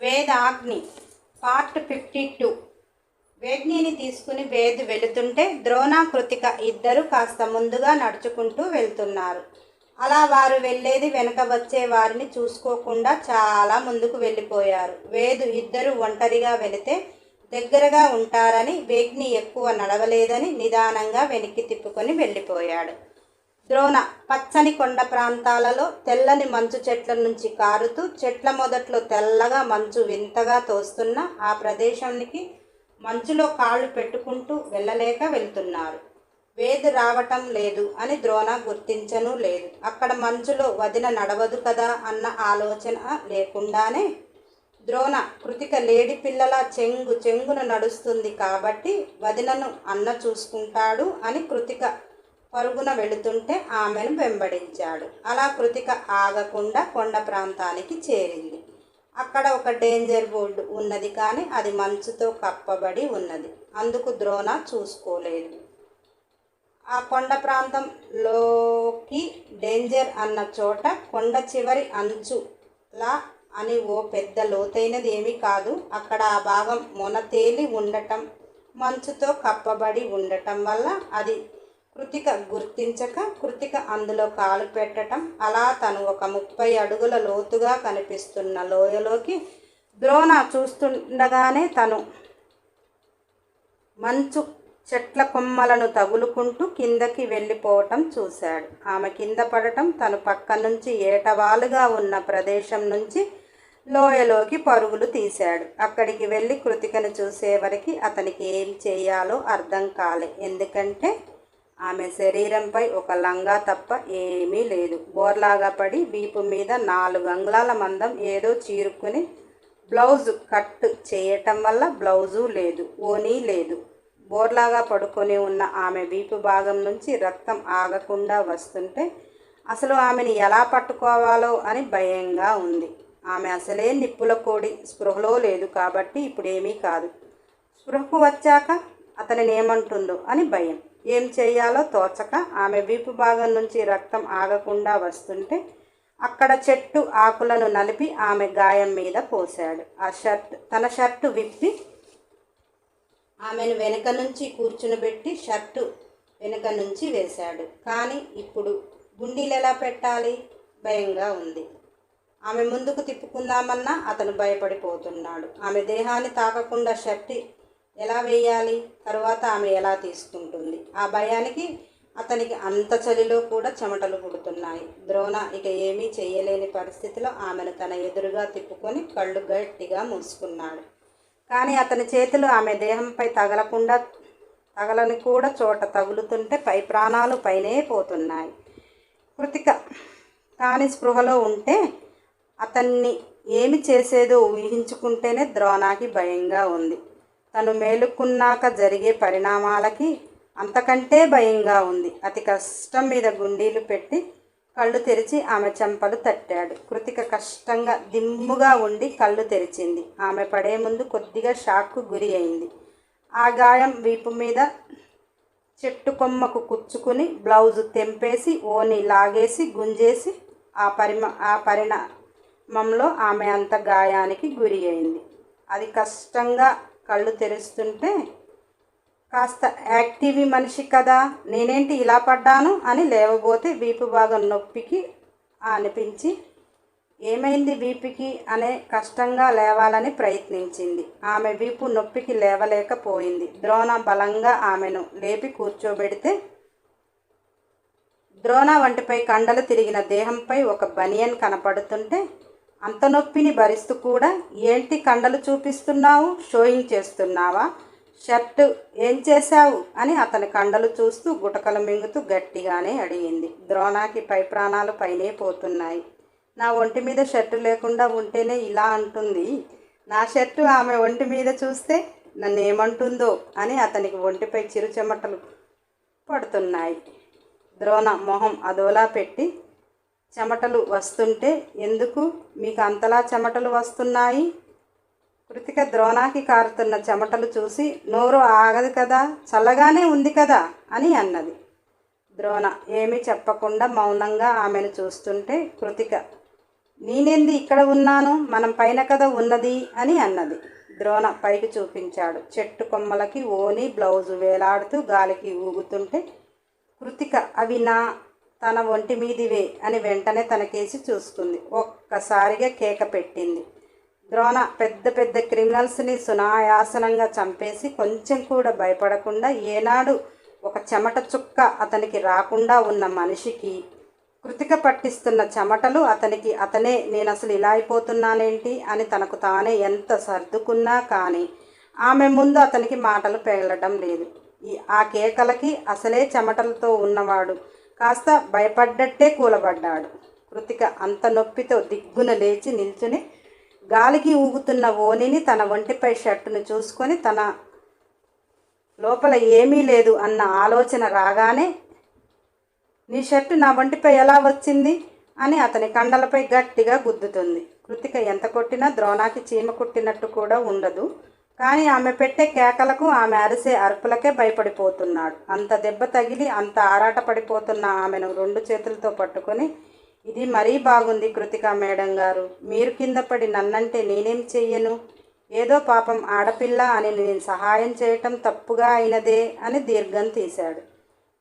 Vedagni part fifty two. వేగ్నిని తీసుకుని వేద్ వెళుతుంటే ద్రోణ కృతిక ఇద్దరు కాస్త ముందుగా నడుచుకుంటూ వెళ్తున్నారు. అలా వారు వెళ్ళేది వెనక వచ్చే వారిని చూసుకోకుండా చాలా ముందుకు వెళ్ళిపోయారు. వేదు ఇద్దరు ఒంటరిగా వెళితే దగ్గరగా ఉంటారని వేగ్ని ఎక్కువ నడవలేదని నిదానంగా వెనక్కి తిప్పుకొని వెళ్ళిపోయాడు. ద్రోణ పచ్చని కొండ ప్రాంతాలలో తెల్లని మంచు చెట్ల నుంచి కారుతూ చెట్ల మొదట్లో తెల్లగా మంచు వింతగా తోస్తున్న ఆ ప్రదేశానికి మంచులో కాళ్ళు పెట్టుకుంటూ వెళ్ళలేక వెళ్తున్నారు. వేదు రావటం లేదు అని ద్రోణ గుర్తించను లేదు. అక్కడ మంచులో వదిన నడవదు కదా అన్న ఆలోచన లేకుండానే ద్రోణ కృతిక లేడి పిల్లల చెంగు చెంగున నడుస్తుంది కాబట్టి వదినను అన్న చూసుకుంటాడు అని కృతిక పరుగున వెళుతుంటే ఆమెను వెంబడించాడు. అలా కృతిక ఆగకుండా కొండ ప్రాంతానికి చేరింది. అక్కడ ఒక డేంజర్ బోర్డు ఉన్నది కానీ అది మంచుతో కప్పబడి ఉన్నది. అందుకు ద్రోణ చూసుకోలేదు. ఆ కొండ ప్రాంతంలోకి డేంజర్ అన్న చోట కొండ చివరి అంచులా అని ఓ పెద్ద లోతైనది ఏమీ కాదు. అక్కడ ఆ భాగం మొన తేలి ఉండటం మంచుతో కప్పబడి ఉండటం వల్ల అది కృతిక గుర్తించక కృతిక అందులో కాలు పెట్టటం. అలా తను ఒక ముప్పై అడుగుల లోతుగా కనిపిస్తున్న లోయలోకి ద్రోణ చూస్తుండగానే తను మంచు చెట్ల కొమ్మలను తగులుకుంటూ కిందకి వెళ్ళిపోవటం చూశాడు. ఆమె కింద పడటం తను పక్క నుంచి ఏటవాలుగా ఉన్న ప్రదేశం నుంచి లోయలోకి పరుగులు తీశాడు. అక్కడికి వెళ్ళి కృతికను చూసేవరకు అతనికి ఏం చేయాలో అర్థం కాలే. ఎందుకంటే ఆమె శరీరంపై ఒక లంగా తప్ప ఏమీ లేదు. బోర్లాగా పడి వీపు మీద నాలుగు అంగుళాల మందం ఏదో చీరుకుని బ్లౌజ్ కట్ చేయటం వల్ల బ్లౌజు లేదు ఓనీ లేదు. బోర్లాగా పడుకొని ఉన్న ఆమె వీపు భాగం నుంచి రక్తం ఆగకుండా వస్తుంటే అసలు ఆమెను ఎలా పట్టుకోవాలో అని భయంగా ఉంది. ఆమె అసలే నిప్పుల కోడి స్పృహలో లేదు కాబట్టి ఇప్పుడేమీ కాదు. స్పృహకు వచ్చాక అతని ఏమంటుందో అని భయం. ఏం చేయాలో తోచక ఆమె వీపు భాగం నుంచి రక్తం ఆగకుండా వస్తుంటే అక్కడ చెట్టు ఆకులను నలిపి ఆమె గాయం మీద పోశాడు. ఆ షర్ట్ తన షర్టు విప్పి ఆమెను వెనుక నుంచి కూర్చునిబెట్టి షర్టు వెనుక నుంచి వేశాడు. కానీ ఇప్పుడు గుండీలు ఎలా పెట్టాలి? భయంగా ఉంది. ఆమె ముందుకు తిప్పుకుందామన్నా అతను భయపడిపోతున్నాడు. ఆమె దేహాన్ని తాకకుండా షర్ట్ ఎలా వేయాలి? తరువాత ఆమె ఎలా తీసుకుంటుంది? ఆ భయానికి అతనికి అంత చలిలో కూడా చెమటలు పుడుతున్నాయి. ద్రోణ ఇక ఏమీ చేయలేని పరిస్థితిలో ఆమెను తన ఎదురుగా తిప్పుకొని కళ్ళు గట్టిగా మూసుకున్నాడు. కానీ అతని చేతులు ఆమె దేహంపై తగలకుండా తగలని కూడా చోట తగులుతుంటే పై ప్రాణాలు పైనే పోతున్నాయి. కృతిక తాని స్పృహలో ఉంటే అతన్ని ఏమి చేసేదో ఊహించుకుంటేనే ద్రోణాకి భయంగా ఉంది. తను మేలుకున్నాక జరిగే పరిణామాలకి అంతకంటే భయంగా ఉంది. అతి కష్టం మీద గుండీలు పెట్టి కళ్ళు తెరిచి ఆమె చెంపలు తట్టాడు. కృతిక కష్టంగా దిమ్ముగా ఉండి కళ్ళు తెరిచింది. ఆమె పడే ముందు కొద్దిగా షాక్కు గురి అయింది. ఆ గాయం వీపు మీద చెట్టు కొమ్మకు కుచ్చుకుని బ్లౌజు తెంపేసి ఓని లాగేసి గుంజేసి ఆ పరిమ ఆ పరిణామంలో ఆమె అంత గాయానికి గురి అయింది. అది కష్టంగా కళ్ళు తెరుస్తుంటే కాస్త యాక్టివ్ మనిషి కదా నేనేంటి ఇలా పడ్డాను? అని లేవబోతే వీపు భాగం నొప్పికి అనిపించి ఏమైంది వీపుకి? అనే కష్టంగా లేవాలని ప్రయత్నించింది. ఆమె వీపు నొప్పికి లేవలేకపోయింది. ద్రోణ బలంగా ఆమెను లేపి కూర్చోబెడితే ద్రోణ వంటిపై కండలు తిరిగిన దేహంపై ఒక బనియన్ కనపడుతుంటే అంత నొప్పిని భరిస్తూ కూడా ఏంటి కండలు చూపిస్తున్నావు? షోయింగ్ చేస్తున్నావా? షర్టు ఏం చేశావు? అని అతని కండలు చూస్తూ గుటకలు మింగుతూ గట్టిగానే అడిగింది. ద్రోణాకి పై ప్రాణాలు పైనే పోతున్నాయి. నా ఒంటి మీద షర్టు లేకుండా ఉంటేనే ఇలా అంటుంది. నా షర్టు ఆమె ఒంటి మీద చూస్తే నన్ను ఏమంటుందో అని అతనికి ఒంటిపై చిరు చెమటలు పడుతున్నాయి. ద్రోణ మొహం అదోలా పెట్టి చెమటలు వస్తుంటే ఎందుకు మీకు అంతలా చెమటలు వస్తున్నాయి? కృతిక ద్రోణాకి కారుతున్న చెమటలు చూసి నోరు ఆగదు కదా చల్లగానే ఉంది కదా అని అన్నది. ద్రోణ ఏమీ చెప్పకుండా మౌనంగా ఆమెను చూస్తుంటే కృతిక నేనేంది ఇక్కడ ఉన్నాను? మనం పైన కదా ఉన్నది అని అన్నది. ద్రోణ పైకి చూపించాడు. చెట్టు కొమ్మలకి ఓని బ్లౌజు వేలాడుతూ గాలికి ఊగుతుంటే కృతిక అవి నా తన ఒంటి మీదివే అని వెంటనే తనకేసి చూసుకుంది ఒక్కసారిగా కేక పెట్టింది. ద్రోణ పెద్ద పెద్ద క్రిమినల్స్ని సునాయాసనంగా చంపేసి కొంచెం కూడా భయపడకుండా ఏనాడు ఒక చెమట చుక్క అతనికి రాకుండా ఉన్న మనిషికి కృతిక పట్టిస్తున్న చెమటలు అతనికి అతనే నేను అసలు ఇలా అయిపోతున్నానేంటి? అని తనకు తానే ఎంత సర్దుకున్నా కానీ ఆమె ముందు అతనికి మాటలు పేలడం లేదు. ఈ ఆ కేకలకి అసలే చెమటలతో ఉన్నవాడు కాస్త భయపడ్డట్టే కూలబడ్డాడు. కృతిక అంత నొప్పితో దిగ్గున లేచి నిల్చుని గాలికి ఊగుతున్న ఓనిని తన ఒంటిపై షర్టును చూసుకొని తన లోపల ఏమీ లేదు అన్న ఆలోచన రాగానే నీ షర్టు నా ఒంటిపై ఎలా వచ్చింది? అని అతని కండలపై గట్టిగా గుద్దుతుంది. కృతిక ఎంత కొట్టినా ద్రోణాకి చీమ కుట్టినట్టు కూడా ఉండదు. కానీ ఆమె పెట్టే కేకలకు ఆమె అరిసే అరుపులకే భయపడిపోతున్నాడు. అంత దెబ్బ తగిలి అంత ఆరాట పడిపోతున్న ఆమెను రెండు చేతులతో పట్టుకొని ఇది మరీ బాగుంది కృతిక మేడం గారు. మీరు కింద పడి నన్నంటే నేనేం చెయ్యను? ఏదో పాపం ఆడపిల్ల అని నేను సహాయం చేయటం తప్పుగా అయినదే అని దీర్ఘం తీశాడు.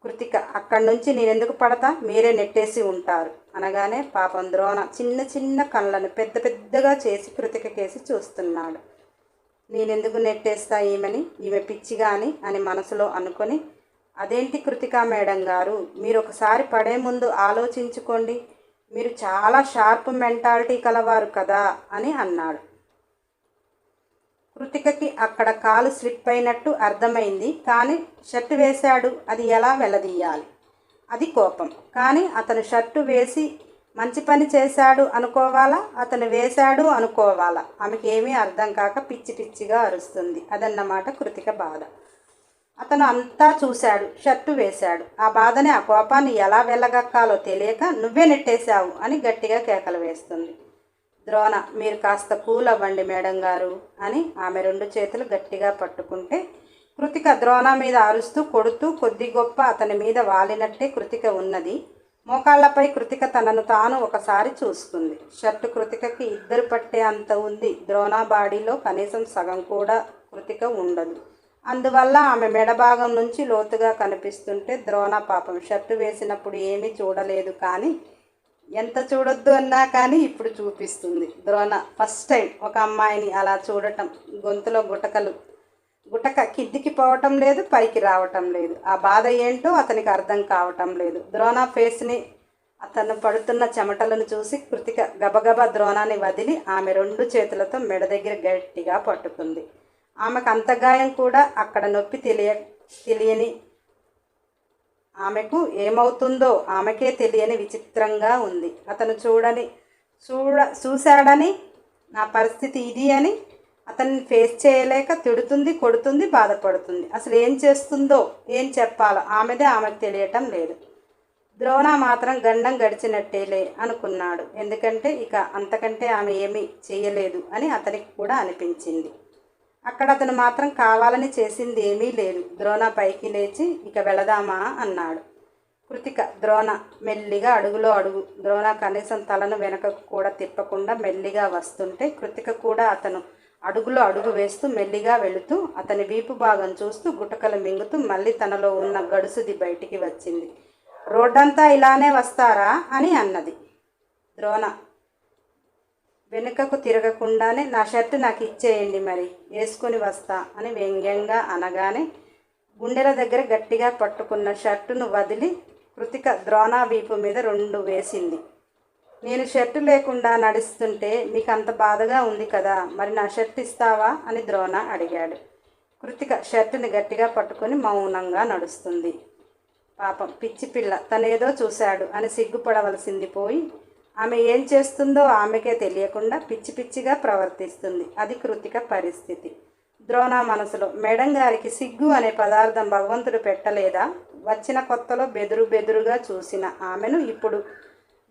కృతిక అక్కడి నుంచి నేనెందుకు పడతా? మీరే నెట్టేసి ఉంటారు అనగానే పాపం ద్రోణ చిన్న చిన్న కళ్ళను పెద్ద పెద్దగా చేసి కృతిక కేసి చూస్తున్నాడు. నేనెందుకు నెట్టేస్తా ఏమని ఈమె పిచ్చిగా అని అని మనసులో అనుకొని అదేంటి కృతికా మేడం గారు? మీరు ఒకసారి పడే ముందు ఆలోచించుకోండి. మీరు చాలా షార్ప్ మెంటాలిటీ కలవారు కదా అని అన్నాడు. కృతికకి అక్కడ కాలు స్లిప్ అయినట్టు అర్థమైంది. కానీ షర్టు వేశాడు. అది ఎలా వెలదీయాలి అది కోపం. కానీ అతను షర్టు వేసి మంచి పని చేశాడు అనుకోవాలా? అతను వేశాడు అనుకోవాలా? ఆమెకి ఏమీ అర్థం కాక పిచ్చి పిచ్చిగా అరుస్తుంది. అదన్నమాట కృతిక బాధ. అతను అంతా చూశాడు షర్టు వేశాడు. ఆ బాధని ఆ కోపాన్ని ఎలా వెళ్ళగక్కాలో తెలియక నువ్వే నెట్టేశావు అని గట్టిగా కేకలు వేస్తుంది. ద్రోణ మీరు కాస్త కూల్ అవ్వండి మేడం గారు అని ఆమె రెండు చేతులు గట్టిగా పట్టుకుంటే కృతిక ద్రోణ మీద అరుస్తూ కొడుతూ కొద్ది గొప్ప అతని మీద వాలినట్టే కృతిక ఉన్నది. మోకాళ్ళపై కృతిక తనను తాను ఒకసారి చూసుకుంది షర్టు కృతికకి ఇద్దరు పట్టే అంత ఉంది. ద్రోణ బాడీలో కనీసం సగం కూడా కృతిక ఉండదు. అందువల్ల ఆమె మెడ భాగం నుంచి లోతుగా కనిపిస్తుంటే ద్రోణ పాపం షర్టు వేసినప్పుడు ఏమీ చూడలేదు కానీ ఎంత చూడొద్దు అన్నా కానీ ఇప్పుడు చూపిస్తుంది. ద్రోణ ఫస్ట్ టైం ఒక అమ్మాయిని అలా చూడటం గొంతులో గుటకలు గుటక కిందికి పోవటం లేదు పైకి రావటం లేదు. ఆ బాధ ఏంటో అతనికి అర్థం కావటం లేదు. ద్రోణ ఫేస్ని అతను పడుతున్న చెమటలను చూసి కృతిక గబగబా ద్రోణాన్ని వదిలి ఆమె రెండు చేతులతో మెడ దగ్గర గట్టిగా పట్టుకుంది. ఆమెకు అంత గాయం కూడా అక్కడ నొప్పి తెలియ తెలియని ఆమెకు ఏమవుతుందో ఆమెకే తెలియని విచిత్రంగా ఉంది. అతను చూడని చూడ చూశాడని నా పరిస్థితి ఇది అని అతన్ని ఫేస్ చేయలేక తిడుతుంది కొడుతుంది బాధపడుతుంది. అసలు ఏం చేస్తుందో ఏం చెప్పాలో ఆమెదే ఆమెకు తెలియటం లేదు. ద్రోణ మాత్రం గండం గడిచినట్టేలే అనుకున్నాడు. ఎందుకంటే ఇక అంతకంటే ఆమె ఏమీ చేయలేదు అని అతనికి కూడా అనిపించింది. అక్కడ అతను మాత్రం కావాలని చేసింది ఏమీ లేదు. ద్రోణ పైకి లేచి ఇక వెళదామా అన్నాడు. కృతిక ద్రోణ మెల్లిగా అడుగులో అడుగు. ద్రోణ కనీసం తలను వెనకకు కూడా తిప్పకుండా మెల్లిగా వస్తుంటే కృతిక కూడా అతను అడుగులో అడుగు వేస్తూ మెల్లిగా వెళుతూ అతని వీపు భాగం చూస్తూ గుటకలు మింగుతూ మళ్ళీ తనలో ఉన్న గడుసుది బయటికి వచ్చింది. రోడ్డంతా ఇలానే వస్తారా? అని అన్నది. ద్రోణ వెనుకకు తిరగకుండానే నా షర్ట్ నాకు ఇచ్చేయండి మరి వేసుకొని వస్తా అని వ్యంగ్యంగా అనగానే గుండెల దగ్గర గట్టిగా పట్టుకున్న షర్టును వదిలి కృతిక ద్రోణ వీపు మీద రెండు వేసింది. నేను షర్టు లేకుండా నడుస్తుంటే మీకు అంత బాధగా ఉంది కదా మరి నా షర్ట్ ఇస్తావా అని ద్రోణ అడిగాడు. కృతిక షర్టుని గట్టిగా పట్టుకొని మౌనంగా నడుస్తుంది. పాపం పిచ్చి పిల్ల తనేదో చూశాడు అని సిగ్గుపడవలసింది పోయి ఆమె ఏం చేస్తుందో ఆమెకే తెలియకుండా పిచ్చి పిచ్చిగా ప్రవర్తిస్తుంది. అది కృతిక పరిస్థితి. ద్రోణ మనసులో మేడం గారికి సిగ్గు అనే పదార్థం భగవంతుడు పెట్టలేదా? వచ్చిన కొత్తలో బెదురు బెదురుగా చూసిన ఆమెను ఇప్పుడు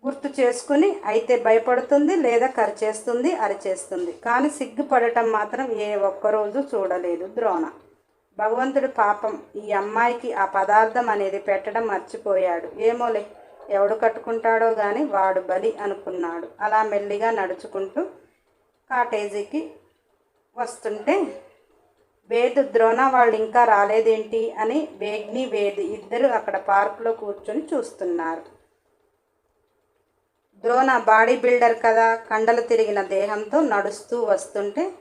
గుర్తు చేసుకుని అయితే భయపడుతుంది లేదా కరిచేస్తుంది అరిచేస్తుంది. కానీ సిగ్గుపడటం మాత్రం ఏ ఒక్కరోజు చూడలేదు ద్రోణ. భగవంతుడు పాపం ఈ అమ్మాయికి ఆ పదార్థం అనేది పెట్టడం మర్చిపోయాడు. ఏమోలే ఎవడు కట్టుకుంటాడో గాని వాడు బలి అనుకున్నాడు. అలా మెల్లిగా నడుచుకుంటూ కాటేజీకి వస్తుంటే వేదు ద్రోణ వాళ్ళు ఇంకా రాలేదేంటి? అని వేగ్ని వేది ఇద్దరు అక్కడ పార్కులో కూర్చొని చూస్తున్నారు. ద్రోణ బాడీ బిల్డర్ కదా కండలు తిరిగిన దేహంతో నడుస్తూ వస్తుంటే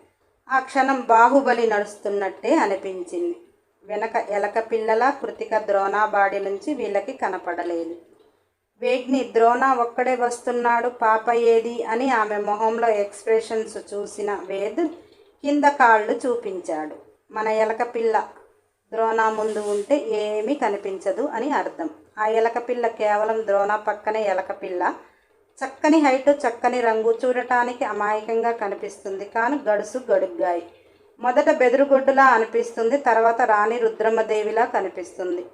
ఆ క్షణం బాహుబలి నడుస్తున్నట్టే అనిపించింది. వెనక ఎలక పిల్లల కృతిక ద్రోణ బాడీ నుంచి వీళ్ళకి కనపడలేదు. వేగ్ని ద్రోణ ఒక్కడే వస్తున్నాడు పాప ఏది అని ఆమె మొహంలో ఎక్స్ప్రెషన్స్ చూసిన వేద్ కింద కాళ్ళు చూపించాడు. మన ఎలక పిల్ల ద్రోణ ముందు ఉంటే ఏమీ కనిపించదు అని అర్థం. ఆ ఎలక పిల్ల కేవలం ద్రోణ పక్కనే ఎలక పిల్ల చక్కని హైటు చక్కని రంగు చూడటానికి అమాయకంగా కనిపిస్తుంది. కానీ గడుసు గడుగ్గాయి. మొదట బెదురుగొడ్డులా అనిపిస్తుంది తర్వాత రాణి రుద్రమ్మదేవిలా కనిపిస్తుంది.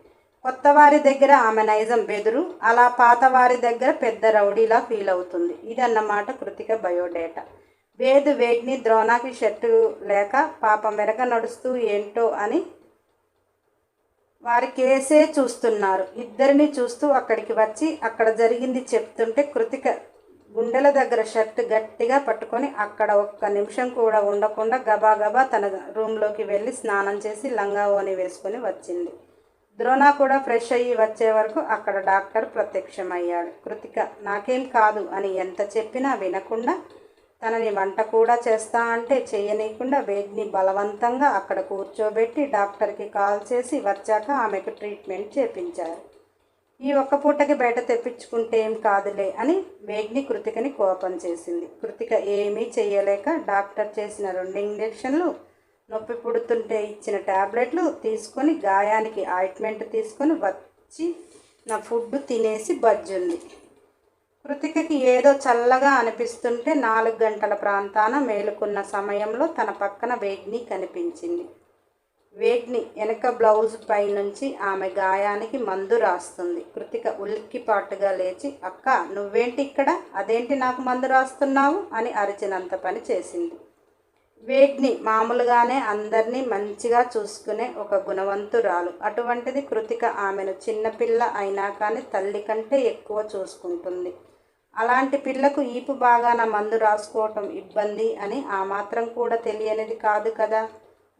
కొత్త వారి దగ్గర ఆమె నైజం బెదురు అలా పాత వారి దగ్గర పెద్ద రౌడీలా ఫీల్ అవుతుంది ఇదన్నమాట కృతిక బయోడేటా. వేదు వేగ్ని ద్రోణాకి షర్టు లేక పాప మెరగ నడుస్తూ ఏంటో అని వారి కేసే చూస్తున్నారు. ఇద్దరిని చూస్తూ అక్కడికి వచ్చి అక్కడ జరిగింది చెప్తుంటే కృతిక గుండెల దగ్గర షర్ట్ గట్టిగా పట్టుకొని అక్కడ ఒక్క నిమిషం కూడా ఉండకుండా గబాగబా తన రూమ్లోకి వెళ్ళి స్నానం చేసి లంగా ఓని వేసుకొని వచ్చింది. ద్రోణ కూడా ఫ్రెష్ అయ్యి వచ్చే వరకు అక్కడ డాక్టర్ ప్రత్యక్షమయ్యాడు. కృతిక నాకేం కాదు అని ఎంత చెప్పినా వినకుండా తనని వంట కూడా చేస్తా అంటే చేయనీయకుండా వేడిని బలవంతంగా అక్కడ కూర్చోబెట్టి డాక్టర్కి కాల్ చేసి వచ్చాక ఆమెకు ట్రీట్మెంట్ చేపించారు. ఈ ఒక్క పూటకి బయట తెప్పించుకుంటే ఏం కాదులే అని వేగ్ని కృతికని కోపం చేసింది. కృతిక ఏమీ చేయలేక డాక్టర్ చేసిన రెండు ఇంజెక్షన్లు నొప్పి పుడుతుంటే ఇచ్చిన ట్యాబ్లెట్లు తీసుకొని గాయానికి ఆయింట్మెంట్ తీసుకొని వచ్చి నా ఫుడ్ తినేసి బజ్జుంది. కృతికకి ఏదో చల్లగా అనిపిస్తుంటే నాలుగు గంటల ప్రాంతాన మేలుకున్న సమయంలో తన పక్కన వేగ్ని కనిపించింది. వేగ్ని వెనక బ్లౌజ్ పై నుంచి ఆమె గాయానికి మందు రాస్తుంది. కృతిక ఉలిక్కిపాటుగా లేచి అక్క నువ్వేంటి ఇక్కడ? అదేంటి నాకు మందు రాస్తున్నావు? అని అరిచినంత పని చేసింది. వేగ్ని మామూలుగానే అందరినీ మంచిగా చూసుకునే ఒక గుణవంతురాలు. అటువంటిది కృతిక ఆమెను చిన్నపిల్ల అయినా కానీ తల్లి కంటే ఎక్కువ చూసుకుంటుంది. అలాంటి పిల్లకు ఈపు బాగాన మందు రాసుకోవటం ఇబ్బంది అని ఆ మాత్రం కూడా తెలియనిది కాదు కదా.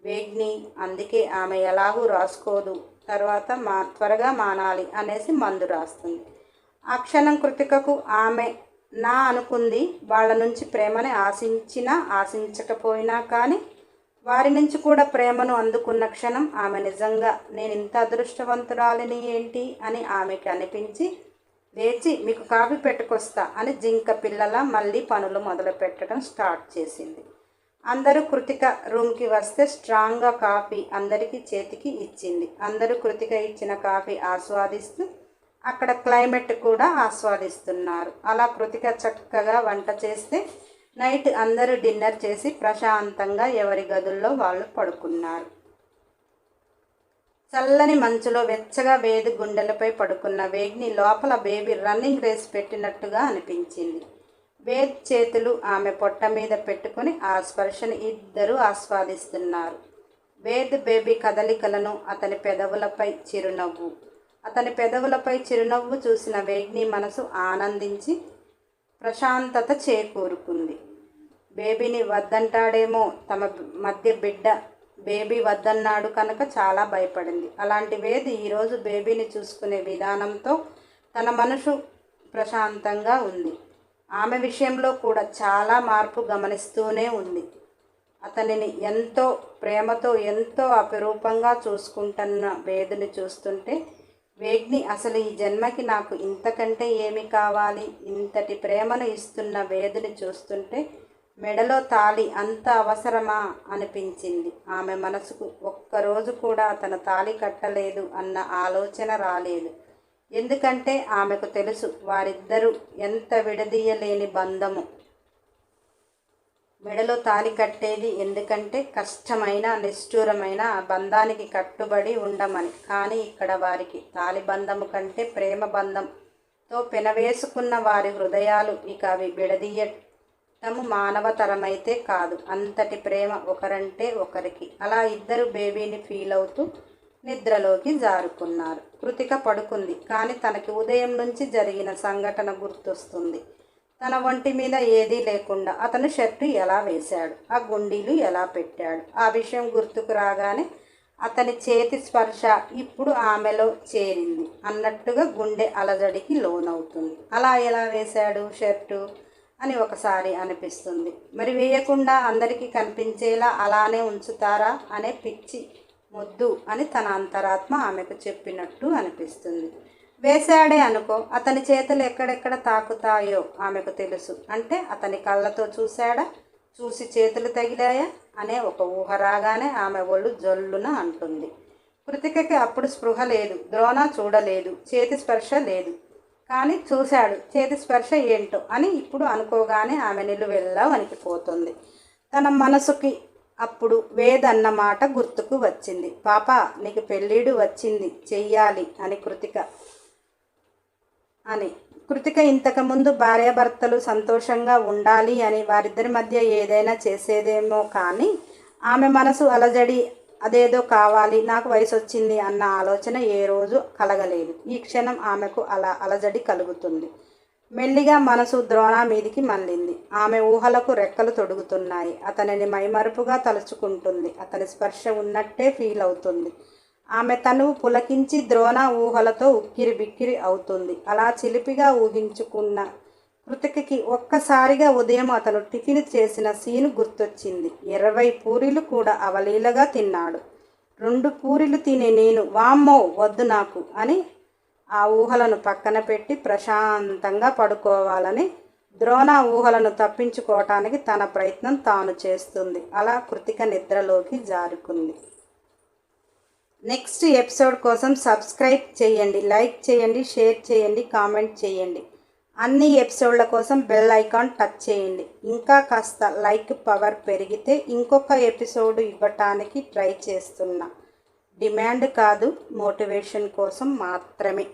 వేగ్ని అందుకే ఆమె ఎలాగూ రాసుకోదు. తర్వాత మా త్వరగా మానాలి అనేసి మందు రాస్తుంది. ఆ క్షణం కృతికకు ఆమె నా అనుకుంది వాళ్ళ నుంచి ప్రేమని ఆశించినా ఆశించకపోయినా కానీ వారి నుంచి కూడా ప్రేమను అందుకున్న క్షణం ఆమె నిజంగా నేను ఇంత అదృష్టవంతురాలిని ఏంటి? అని ఆమెకి అనిపించి లేచి మీకు కాఫీ పెట్టుకొస్తా అని జింక పిల్లల మళ్ళీ పనులు మొదలు పెట్టడం స్టార్ట్ చేసింది. అందరూ కృతిక రూమ్కి వస్తే స్ట్రాంగ్గా కాఫీ అందరికీ చేతికి ఇచ్చింది. అందరూ కృతిక ఇచ్చిన కాఫీ ఆస్వాదిస్తూ అక్కడ క్లైమేట్ కూడా ఆస్వాదిస్తున్నారు. అలా కృతిక చక్కగా వంట చేస్తే నైట్ అందరూ డిన్నర్ చేసి ప్రశాంతంగా ఎవరి గదుల్లో వాళ్ళు పడుకున్నారు. చల్లని మంచులో వెచ్చగా వేది గుండెలపై పడుకున్న వేగ్ని లోపల బేబీ రన్నింగ్ రేస్ పెట్టినట్టుగా అనిపించింది. వేద్ చేతులు ఆమె పొట్ట మీద పెట్టుకుని ఆ స్పర్శను ఇద్దరూ ఆస్వాదిస్తున్నారు. వేద్ బేబీ కదలికలను అతని పెదవులపై చిరునవ్వు. అతని పెదవులపై చిరునవ్వు చూసిన వేగ్ని మనసు ఆనందించి ప్రశాంతత చేకూరుకుంది. బేబీని వద్దంటాడేమో తమ మధ్య బిడ్డ బేబీ వద్దన్నాడు కనుక చాలా భయపడింది. అలాంటి వేది ఈరోజు బేబీని చూసుకునే విధానంతో తన మనసు ప్రశాంతంగా ఉంది. ఆమె విషయంలో కూడా చాలా మార్పు గమనిస్తూనే ఉంది. అతనిని ఎంతో ప్రేమతో ఎంతో అపిరూపంగా చూసుకుంటున్న వేదిని చూస్తుంటే వేగ్ని అసలు ఈ జన్మకి నాకు ఇంతకంటే ఏమి కావాలి? ఇంతటి ప్రేమను ఇస్తున్న వేదిని చూస్తుంటే మెడలో తాళి అంత అవసరమా? అనిపించింది. ఆమె మనసుకు ఒక్కరోజు కూడా తన తాళి కట్టలేదు అన్న ఆలోచన రాలేదు. ఎందుకంటే ఆమెకు తెలుసు వారిద్దరూ ఎంత విడదీయలేని బంధము. మెడలో తాలి కట్టేది ఎందుకంటే కష్టమైన నిష్ఠూరమైన బంధానికి కట్టుబడి ఉండమని. కానీ ఇక్కడ వారికి తాలి బంధము కంటే ప్రేమ బంధంతో పెనవేసుకున్న వారి హృదయాలు ఇక అవి విడదీయ విడదీయటము మానవతరమైతే కాదు. అంతటి ప్రేమ ఒకరంటే ఒకరికి. అలా ఇద్దరు బేబీని ఫీల్ అవుతూ నిద్రలోకి జారుకున్నారు. కృతిక పడుకుంది. కానీ తనకి ఉదయం నుంచి జరిగిన సంఘటన గుర్తొస్తుంది. తన ఒంటి మీద ఏదీ లేకుండా అతను షర్టు ఎలా వేశాడు? ఆ గుండీలు ఎలా పెట్టాడు? ఆ విషయం గుర్తుకు రాగానే అతని చేతి స్పర్శ ఇప్పుడు ఆమెలో చేరింది. అన్నట్టుగా గుండె అలజడికి లోనవుతుంది. అలా ఎలా వేశాడు షర్టు? అని ఒకసారి అనిపిస్తుంది. మరి వేయకుండా అందరికీ కనిపించేలా అలానే ఉంచుతారా అనే పిచ్చి ముద్దు అని తన అంతరాత్మ ఆమెకు చెప్పినట్టు అనిపిస్తుంది. వేశాడే అనుకో అతని చేతులు ఎక్కడెక్కడ తాకుతాయో ఆమెకు తెలుసు. అంటే అతని కళ్ళతో చూశాడా? చూసి చేతులు తగిలాయా? అనే ఒక ఊహ రాగానే ఆమె ఒళ్ళు జల్లున అంటుంది. కృతికకి అప్పుడు స్పృహ లేదు ద్రోణ చూడలేదు చేతి స్పర్శ లేదు. కానీ చూశాడు చేతి స్పర్శ ఏంటో అని ఇప్పుడు అనుకోగానే ఆమె నిలువెల్లా వణికిపోతుంది. తన మనసుకి అప్పుడు వేదన్న మాట గుర్తుకు వచ్చింది. పాప నీకు పెళ్ళిడు వచ్చింది చెయ్యాలి అని కృతిక అని. కృతిక ఇంతకుముందు భార్యాభర్తలు సంతోషంగా ఉండాలి అని వారిద్దరి మధ్య ఏదైనా చేసేదేమో కానీ ఆమె మనసు అలజడి అదేదో కావాలి నాకు వయసు వచ్చింది అన్న ఆలోచన ఏ రోజు కలగలేదు. ఈ క్షణం ఆమెకు అలా అలజడి కలుగుతుంది. మెల్లిగా మనసు ద్రోణ మీదికి మళ్ళింది. ఆమె ఊహలకు రెక్కలు తొడుగుతున్నాయి. అతనిని మైమరుపుగా తలుచుకుంటుంది. అతని స్పర్శ ఉన్నట్టే ఫీల్ అవుతుంది. ఆమె తనువు పులకించి ద్రోణ ఊహలతో ఉక్కిరి బిక్కిరి అవుతుంది. అలా చిలిపిగా ఊహించుకున్న కృతికకి ఒక్కసారిగా ఉదయం అతను టిఫిన్ చేసిన సీను గుర్తొచ్చింది. ఇరవై పూరీలు కూడా అవలీలగా తిన్నాడు. రెండు పూరీలు తినే నేను వామ్మో వద్దు నాకు అని ఆ ఊహలను పక్కన పెట్టి ప్రశాంతంగా పడుకోవాలని ద్రోణ ఊహలను తప్పించుకోవటానికి తన ప్రయత్నం తాను చేస్తుంది. అలా కృతిక నిద్రలోకి జారుకుంది. నెక్స్ట్ ఎపిసోడ్ కోసం సబ్స్క్రైబ్ చేయండి లైక్ చేయండి షేర్ చేయండి కామెంట్ చేయండి. అన్ని ఎపిసోడ్ల కోసం బెల్ ఐకాన్ టచ్ చేయండి. ఇంకా కాస్త లైక్ పవర్ పెరిగితే ఇంకొక ఎపిసోడ్ ఇవ్వటానికి ట్రై చేస్తున్నా. డిమాండ్ కాదు మోటివేషన్ కోసం మాత్రమే.